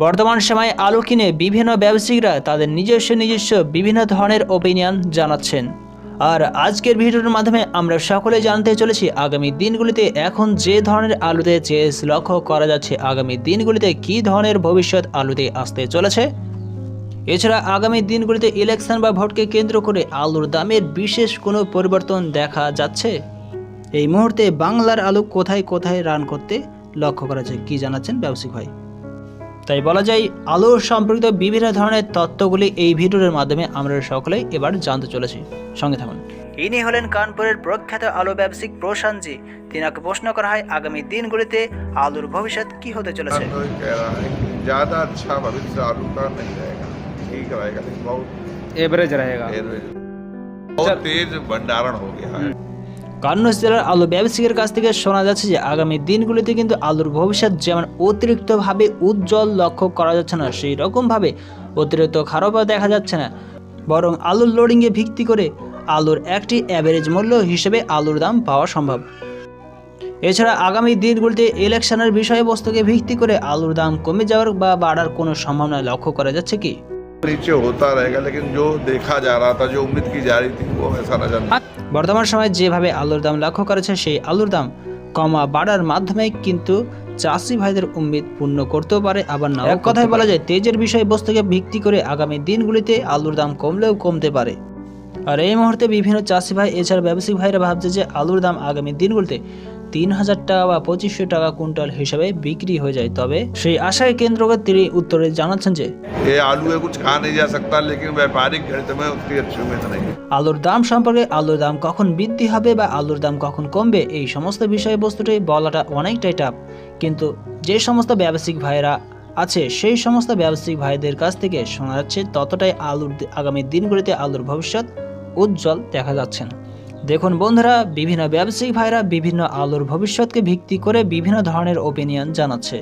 বর্তমান সময়ে আলু কিনে বিভিন্ন ব্যবসায়ীরা তাদের নিজস্ব নিজস্ব বিভিন্ন ধরনের ওপিনিয়ন জানাচ্ছেন। আর আজকের ভিডিওর মাধ্যমে আমরা সকলে জানতে চলেছি আগামী দিনগুলিতে এখন যে ধরনের আলুতে চেস লক্ষ্য করা যাচ্ছে, আগামী দিনগুলিতে কী ধরনের ভবিষ্যৎ আলুতে আসতে চলেছে। এছাড়া আগামী দিনগুলিতে ইলেকশন বা ভোটকে কেন্দ্র করে আলুর দামের বিশেষ কোনো পরিবর্তন দেখা যাচ্ছে? এই মুহূর্তে বাংলার আলু কোথায় কোথায় রান করতে লক্ষ্য করা যায় কি জানাচ্ছেন ব্যবসায়িক ভাই? তাই বলা যায় আলুর সম্পর্কিত বিভিন্ন ধরনের তত্ত্বগুলি এই ভিডিওর মাধ্যমে আমরা সকলেই এবার জানতে চলেছি সঙ্গে থাকুন ইনি হলেন কানপুরের প্রখ্যাত আলু ব্যবসায়িক প্রশান্তজি তিনাকে প্রশ্ন করা হয় আগামী দিনগুলিতে আলুর ভবিষ্যৎ কি হতে চলেছে तो कह रहा है कि ज्यादा अच्छा भविष्य आलू का नहीं रहेगा ठीक रहेगा लेकिन बहुत एवरेज रहेगा तेज- बहुत तेज भंडारण हो गया है কান্নস জেলার আলু ব্যবসায়ীর কাছ থেকে শোনা যাচ্ছে যে আগামী দিনগুলিতে কিন্তু আলুর ভবিষ্যৎ যেমন অতিরিক্তভাবে উজ্জ্বল লক্ষ্য করা যাচ্ছে না, সেই রকমভাবে অতিরিক্ত খারাপও দেখা যাচ্ছে না। বরং আলুর লোডিংয়ে ভিত্তি করে আলুর একটি অ্যাভারেজ মূল্য হিসেবে আলুর দাম পাওয়া সম্ভব। এছাড়া আগামী দিনগুলিতে ইলেকশনের বিষয়বস্তুকে ভিত্তি করে আলুর দাম কমে যাওয়ার বা বাড়ার কোনো সম্ভাবনা লক্ষ্য করা যাচ্ছে কি? नीचे होता रहेगा लेकिन जो देखा जा रहा था जो उम्मीद की जा रही थी वो ऐसा नजर नहीं বর্তমান সময়ে যেভাবে আলুর দাম লক্ষ্য করেছে সেই আলুর দাম কমা বাড়ার মাধ্যমে কিন্তু চাষি ভাইদের উম্মিদ পূর্ণ করতেও পারে আবার না এক কথায় বলা যায় তেজের বিষয়বস্তুকে ভিত্তি করে আগামী দিনগুলিতে আলুর দাম কমলেও কমতে পারে আর এই মুহূর্তে বিভিন্ন চাষি ভাই এছাড়া ব্যবসায়িক ভাইরা ভাবছে যে আলুর দাম আগামী দিনগুলিতে তিন হাজার টাকা বা পঁচিশশো টাকা কুইন্টাল হিসাবে বিক্রি হয়ে যায়। তবে সেই আশায় কেন্দ্রকে তিনি উত্তরে জানাচ্ছেন যে আলুর দাম সম্পর্কে আলুর দাম কখন বৃদ্ধি হবে বা আলুর দাম কখন কমবে এই সমস্ত বিষয়বস্তুটি বলাটা অনেকটাই টাফ কিন্তু যে সমস্ত ব্যবসায়িক ভাইয়েরা আছে সেই সমস্ত ব্যবসায়িক ভাইদের কাছ থেকে শোনা যাচ্ছে ততটাই আলুর আগামী দিনগুলিতে আলুর ভবিষ্যৎ উজ্জ্বল দেখা যাচ্ছে। না দেখুন বন্ধুরা বিভিন্ন ব্যবসায়িক ভাইরা বিভিন্ন আলুর ভবিষ্যৎকে ভিত্তি করে বিভিন্ন ধরনের ওপিনিয়ন জানাচ্ছে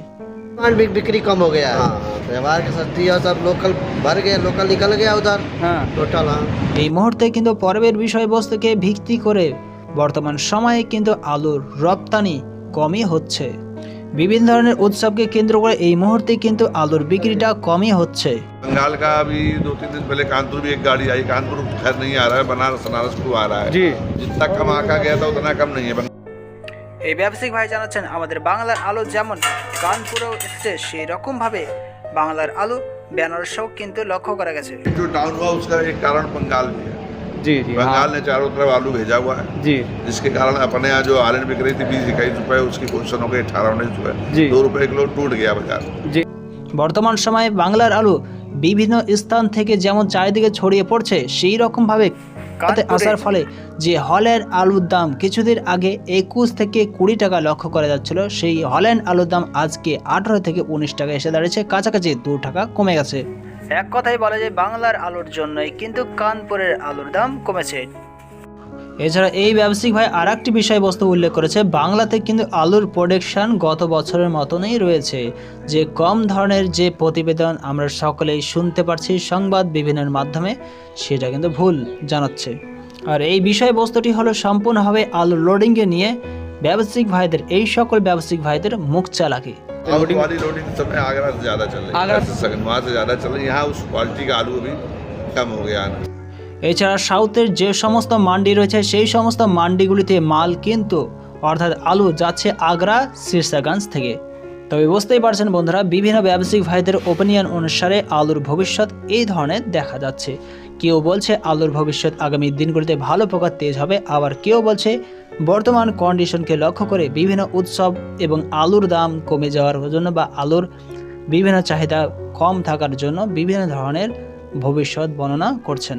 सामान भी बिक्री कम हो गया है व्यवहार के साथ दिया सब लोकल भर गए लोकल निकल गया उधर हाँ टोटल हाँ এই মুহূর্তে কিন্তু পর্বের বিষয়বস্তুকে ভিত্তি করে বর্তমান সময়ে কিন্তু আলুর রপ্তানি কমই হচ্ছে বিভিন্ন ধরনের উৎসবকে কেন্দ্র করে এই মুহূর্তে কিন্তু আলুর বিক্রিটা কমই হচ্ছে बंगाल का अभी दो तीन दिन पहले कानपुर भी एक गाड़ी आई कानपुर खैर नहीं आ रहा है बनारस बनारस को आ रहा है जी जितना कम आका गया था उतना कम नहीं है এই ব্যবসায়িক ভাই জানাচ্ছেন আমাদের বাংলার আলু যেমন কানপুরেও এসেছে সেই রকমভাবে বাংলার আলু বেনারসেও কিন্তু লক্ষ্য করা গেছে जो डाउन हुआ उसका एक कारण बंगाल भी है जी जी हाँ बंगाल ने चारों तरफ आलू भेजा हुआ है जी जिसके कारण अपने यहाँ जो आलू बिक रही थी बीस इक्कीस रुपए उसकी पोजिशन हो गई अठारह उन्नीस रुपए जी। दो रुपए किलो टूट गया बाजार जी বর্তমান সময়ে বাংলার আলু বিভিন্ন স্থান থেকে যেমন চারিদিকে ছড়িয়ে পড়ছে সেই রকমভাবে কাতে আসার ফলে যে হলের আলুর দাম কিছুদিন আগে একুশ থেকে কুড়ি টাকা লক্ষ্য করা যাচ্ছিল সেই হল্যান্ড আলুর দাম আজকে আঠারো থেকে উনিশ টাকা এসে দাঁড়িয়েছে কাছাকাছি দু টাকা কমে গেছে এক কথাই বলা যায় বাংলার আলুর জন্যই, কিন্তু কানপুরের আলুর দাম কমেছে। এছাড়া এই ব্যবসায়িক ভাই আর একটি বিষয়বস্তু উল্লেখ করেছে, বাংলাতে কিন্তু আলুর প্রোডাকশন গত বছরের মতনই রয়েছে। যে কম ধরনের যে প্রতিবেদন আমরা সকলেই শুনতে পারছি সংবাদ বিভিন্নের মাধ্যমে, সেটা কিন্তু ভুল জানাচ্ছে। আর এই বিষয়বস্তুটি হলো সম্পূর্ণভাবে আলু লোডিংকে নিয়ে ব্যবসায়িক ভাইদের, এই সকল ব্যবসায়িক ভাইদের মুখ চালাকি। आलू वाली लोडिंग इस समय आगरा से ज्यादा चल रही आगरा है वहाँ से ज्यादा चल रही है यहाँ उस क्वालिटी का आलू अभी कम हो गया आना এছাড়া সাউথের যে সমস্ত মান্ডি রয়েছে সেই সমস্ত মান্ডিগুলিতে মাল কিন্তু অর্থাৎ আলু যাচ্ছে আগ্রা শীর্ষাগঞ্জ থেকে তবে বুঝতেই পারছেন বন্ধুরা বিভিন্ন ব্যবসায়িক ভাইদের ওপিনিয়ন অনুসারে আলুর ভবিষ্যৎ এই ধরনের দেখা যাচ্ছে কেউ বলছে আলুর ভবিষ্যৎ আগামী দিনগুলিতে ভালো প্রকার তেজ হবে আবার কেউ বলছে বর্তমান কন্ডিশনকে লক্ষ্য করে বিভিন্ন উৎসব এবং আলুর দাম কমে যাওয়ার জন্য বা আলুর বিভিন্ন চাহিদা কম থাকার জন্য বিভিন্ন ধরনের ভবিষ্যৎ বর্ণনা করছেন।